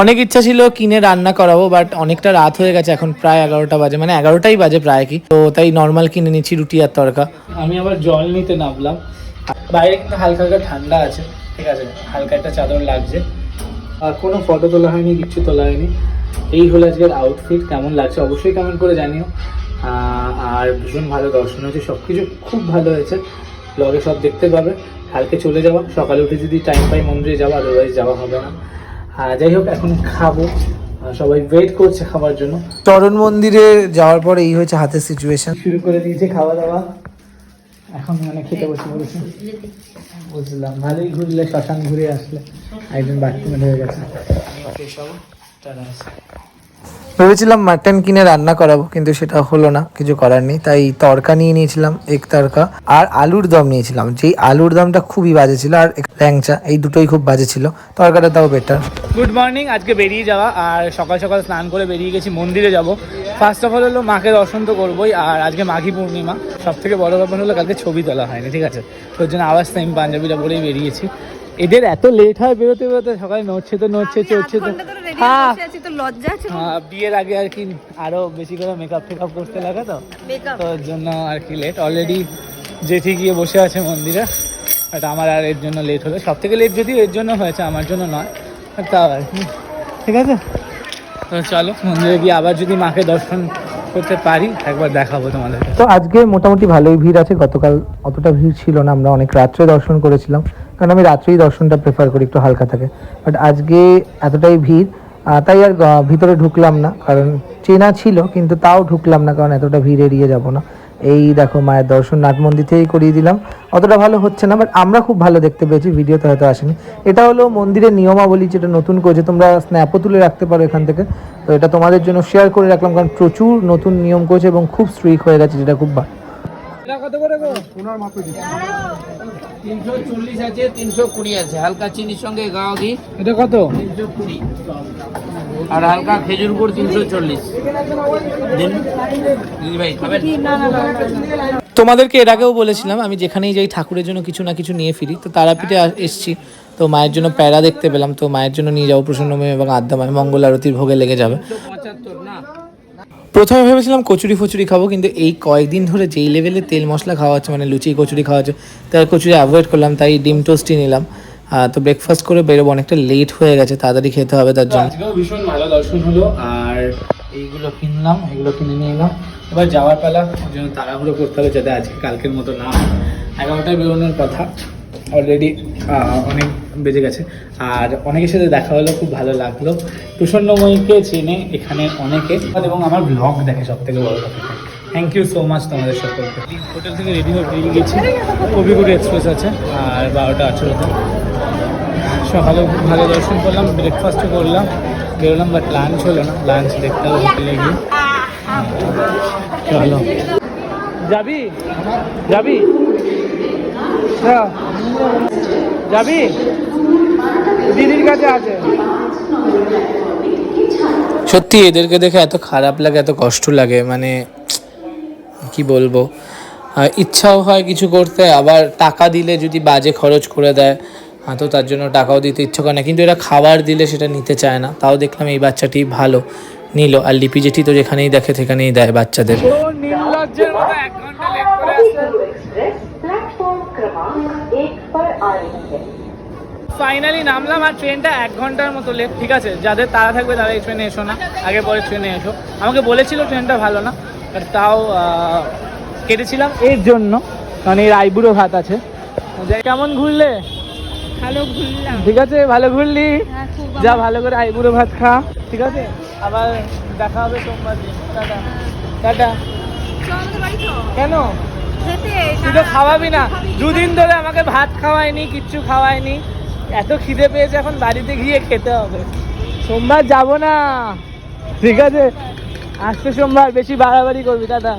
অনেক ইচ্ছা ছিল কিনে রান্না করাবো বাট অনেকটা রাত হয়ে গেছে এখন প্রায় এগারোটা বাজে মানে এগারোটাই বাজে প্রায় কি। তো তাই নর্মাল কিনে নিচ্ছি রুটি আর তরকা আমি আবার জল নিতে নামলাম। বাইরে কিন্তু হালকা হালকা ঠান্ডা আছে, ঠিক আছে, হালকা একটা চাদর লাগছে। আর কোনো ফটো তোলা হয়নি, কিচ্ছু তোলা হয়নি। এই হলো আজকের আউটফিট কেমন লাগছে অবশ্যই কমেন্ট করে জানিও। আর ভীষণ ভালো দর্শন হয়েছে সব কিছু খুব ভালো হয়েছে। ব্লগে সব দেখতে পাবে। কালকে চলে যাওয়া, সকালে উঠে যদি টাইম পাই মন্দিরে যাওয়া আদারওয়াইজ যাওয়া হবে না। যাই হোক এখন খাব। সবাই ওয়েট করছে খাবার জন্য। চরণ মন্দিরে যাওয়ার পরে এই হয়েছে হাতের সিচুয়েশন শুরু করে দিয়েছে খাওয়া দাওয়া। এখন মানে খেতে বসে পড়েছে। বুঝলাম ভালোই ঘুরলে শ্মশান ঘুরে আসলে। একদিন বাথরুমে হয়ে গেছে। ভেবেছিলাম মাটন কিনে রান্না করাবো কিন্তু সেটা হলো না কিছু করার নেই। তাই তরকা নিয়ে নিয়েছিলাম এক তরকা আর আলুর দম নিয়েছিলাম। যেই আলুর দমটা খুবই বাজে ছিল আর এক ল্যাংচা এই দুটোই খুব বাজে ছিল। তরকাটা তাও বেটার গুড মর্নিং আজকে বেরিয়ে যাওয়া আর সকাল সকাল স্নান করে বেরিয়ে গেছি মন্দিরে যাব। ফার্স্ট অফ অল হলো মাকে দর্শন তো করবোই আর আজকে মাঘী পূর্ণিমা। সব থেকে বড় ব্যাপার হলো কালকে ছবি তোলা হয়নি ঠিক আছে? তোর জন্য আবার সেম পাঞ্জাবিটা পরেই বেরিয়েছি। এদের এত লেট হয় বেরোতে বেরোতে সকালে নড়ছে তো নড়ছে চড়ছে তো। হ্যাঁ। লজ্জা আছে হ্যাঁ, বিয়ের আগে আর কি আরও বেশি করে মেকআপ টেকআপ করতে লাগে তো। মেকআপ তো জন্য আর কি লেট অলরেডি জেঠি গিয়ে বসে আছে মন্দিরে। বাট আমার আর এর জন্য লেট হলো। সব থেকে লেট যদিও এর জন্য হয়েছে আমার জন্য নয়। তাও আর কি। ঠিক আছে? তো চলো মন্দিরে গিয়ে আবার যদি মাকে দর্শন করতে পারি একবার দেখাবো তোমাদের তো আজকে মোটামুটি ভালোই ভিড় আছে। গতকাল অতটা ভিড় ছিল না। আমরা অনেক রাত্রে দর্শন করেছিলাম। কারণ আমি রাত্রেই দর্শনটা প্রেফার করি একটু হালকা থাকে। বাট আজকে এতটাই ভিড় তাই আর ভিতরে ঢুকলাম না কারণ চেনা ছিল কিন্তু তাও ঢুকলাম না কারণ এতটা ভিড় এড়িয়ে যাব না। এই দেখো মায়ের দর্শন নাট মন্দির থেকেই করিয়ে দিলাম। অতটা ভালো হচ্ছে না বাট আমরা খুব ভালো দেখতে পেয়েছি ভিডিওতে হয়তো আসেনি। এটা হলো মন্দিরের নিয়মাবলী যেটা নতুন করেছে তোমরা স্ন্যাপও তুলে রাখতে পারো এখান থেকে। তো এটা তোমাদের জন্য শেয়ার করে রাখলাম কারণ প্রচুর নতুন নিয়ম করেছে এবং খুব স্ট্রিক হয়ে গেছে যেটা খুব ভালো। কত করে গো? তিনশো চল্লিশ আছে তিনশো কুড়ি আছে। হালকা চিনির সঙ্গে গাও ঘি এটা কত? তিনশো কুড়ি। আর হালকা খেজুর গুড় তিনশো চল্লিশ। ভাই খাবেন? তোমাদেরকে এর আগেও বলেছিলাম আমি যেখানেই যাই ঠাকুরের জন্য কিছু না কিছু নিয়ে ফিরি। তো তারাপীঠে এসছি। তো মায়ের জন্য প্যারা দেখতে পেলাম। তো মায়ের জন্য নিয়ে যাব প্রসন্নময় এবং আদ্যাময় মঙ্গল আরতির ভোগে লেগে যাবে। পঁচাত্তর না? প্রথমে ভেবেছিলাম কচুরি ফচুরি খাব কিন্তু এই কয়েকদিন ধরে যেই লেভেলে তেল মশলা খাওয়া হচ্ছে মানে লুচি কচুরি খাওয়া হচ্ছে তাই কচুরি অ্যাভয়েড করলাম তাই ডিম টোস্টই নিলাম। তো ব্রেকফাস্ট করে বেরোবো অনেকটা লেট হয়ে গেছে তাড়াতাড়ি খেতে হবে তার জন্য। আজকেও ভীষণ ভালো দর্শন হলো আর এইগুলো কিনলাম এগুলো কিনে নিয়ে এলাম। এবার যাওয়ার পালা জন্য তাড়াহুড়ো করতে হবে যাতে আজকে কালকের মতো না হয়। এগারোটায় বেরোনোর কথা অলরেডি অনেক বেজে গেছে। আর অনেকের সাথে দেখা হলো খুব ভালো লাগল। প্রসন্নময়ীকে চেনে এখানে অনেকে। এবং আমার ব্লগ দেখে সব থেকে বড় কথা। থ্যাংক ইউ সো মাচ তোমাদের সকলকে। হোটেল থেকে রেডি হয়ে বেরিয়ে গেছি। কবিগুড়ি এক্সপ্রেস আছে আর বারোটা আঠেরোতে সকালে খুব ভালো দর্শন করলাম ব্রেকফাস্টও করলাম। বেরোলাম বাট লাঞ্চ হলো না। লাঞ্চ দেখতে হবে হোটেলে গিয়ে। চলো যাবি? যাবি? যাবি? দিদির কাছে আছে সত্যি এদেরকে দেখে এত খারাপ লাগে এত কষ্ট লাগে মানে কি বলব? ইচ্ছাও হয় কিছু করতে আবার টাকা দিলে যদি বাজে খরচ করে দেয় তো তার জন্য টাকাও দিতে ইচ্ছে করে না। কিন্তু এরা খাবার দিলে সেটা নিতে চায় না। তাও দেখলাম এই বাচ্চাটি ভালো নিল। আর লিপি জেঠি তো যেখানেই দেখে সেখানেই দেয় বাচ্চাদের। ফাইনালি নামলাম আর ট্রেনটা এক ঘণ্টার মতো লেট ঠিক আছে? যাদের তারা থাকবে তারা এই ট্রেনে এসো না আগে পরে ট্রেনে এসো। আমাকে বলেছিল ট্রেনটা ভালো না বাট তাও কেটেছিলাম। এর জন্য কারণ এর আইবুড়ো ভাত আছে। কেমন ঘুরলে? ভালো ঘুরলাম। ঠিক আছে ভালো ঘুরলি? হ্যাঁ, যা ভালো করে আইবুড়ো ভাত খা। ঠিক আছে? আবার দেখা হবে সোমবার দিন। টাটা। টাটা। বাড়ি তো। কেন? তুই তো খাওয়াবি না। দুদিন ধরে আমাকে ভাত খাওয়ায়নি কিচ্ছু খাওয়ায়নি। এত খিদে পেয়েছে এখন বাড়িতে গিয়ে খেতে হবে। সোমবার যাব না। ঠিক আছে। আসতে সোমবার বেশি বাড়াবাড়ি করবি দাদা